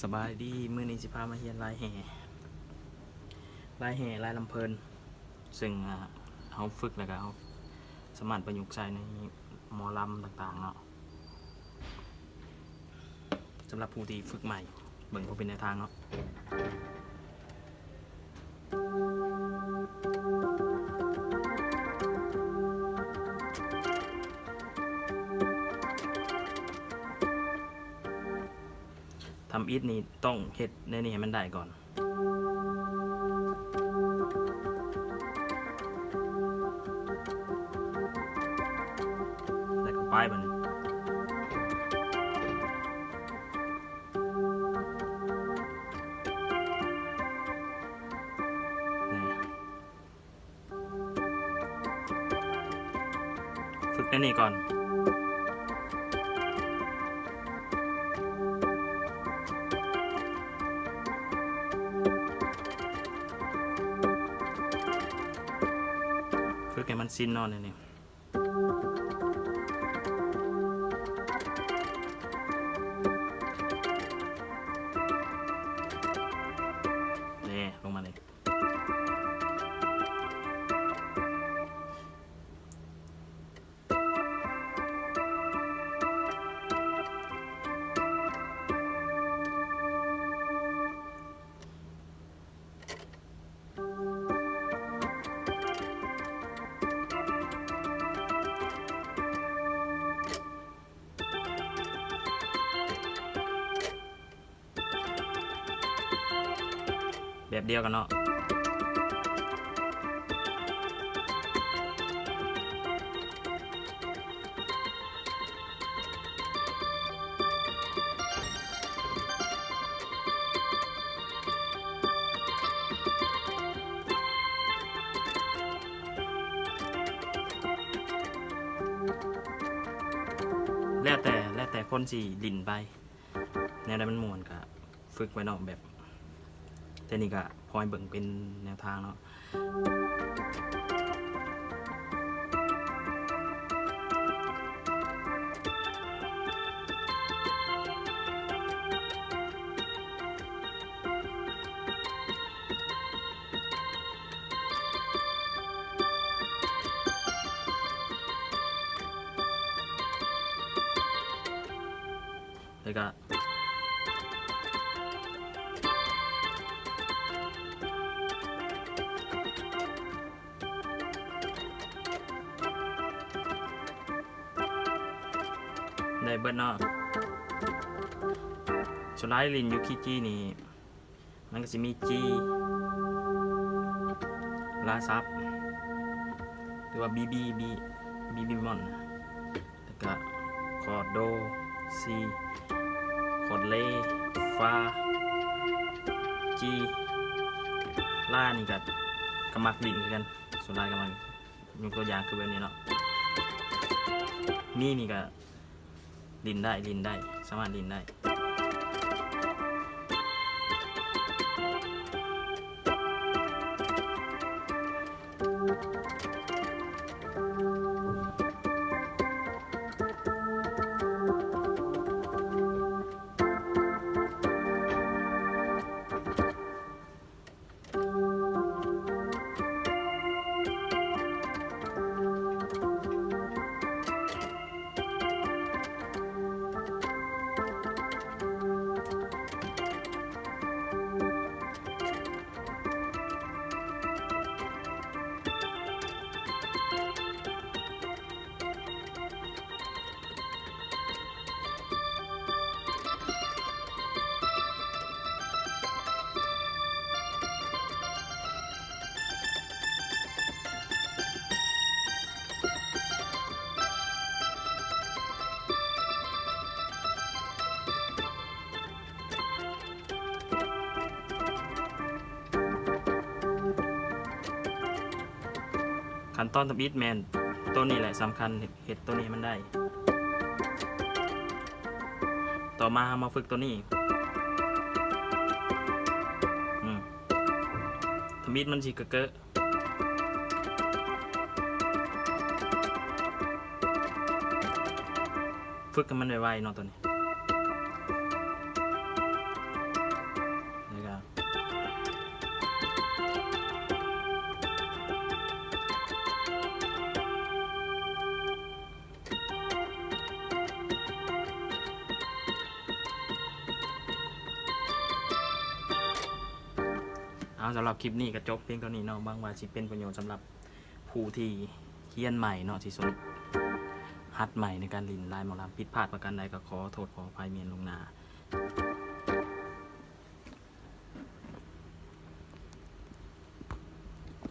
สบายดีมื่อนี้สิพามาเฮียนลายแห่ลายแห่ลายลำเพลินซึ่งเขาฝึกแล้วก็เขาสมารถประยุกต์ใช้ในหมอลำต่างๆเนาะสำหรับผู้ที่ฝึกใหม่เบิ่งว่าเป็นแนวทางเนาะ ทำอีทนี่ต้องเฮ็ดในนี่ให้มันได้ก่อน แล้วก็ป้ายบัดนฝึกในนี่ก่อน มันสิ้นนอนนี่ แบบเดียวกันเนาะแล้วแต่แล้วแต่คนสี่ดินไปแนวใดมันมวนก็ฝึกไว้เนาะแบบ แต่นี่ก็พอยเบิ่งเป็นแนวทางเนาะแล้วก็ ได้เบิดเนาะสุดท้ายลินยูคิจีนี่ มันก็จะมีจีลาซับหรือว่าบีบีบีบีบีมอนแล้วก็คอร์ดโดซีคอร์ดเลฟาจีล่านี่ก็กำมักลินคือกันสุดท้ายกำลังยกตัวอย่างคือแบบนี้เนาะนี่นี่ก็ ลินได้ลินได้ สามารถลินได้ ขั้นตอนทำอีทแมนตัวนี้แหละสำคัญเห็ดตัวนี้มันได้ ต่อมามาฝึกตัวนี้อืมทำอีทมันสิกเกอะฝึกกันมันไวๆเนาะตัวนี้ เอาสำหรับคลิปนี้ก็จบเพียงเท่านี้เนาะบางว่าสิเป็นประโยชน์สำหรับผู้ที่เขียนใหม่เนาะที่สุดฮัดใหม่ในการลินลายหมอลำผิดพลาดประการใดก็ขอโทษขออภัยเมียนลงนา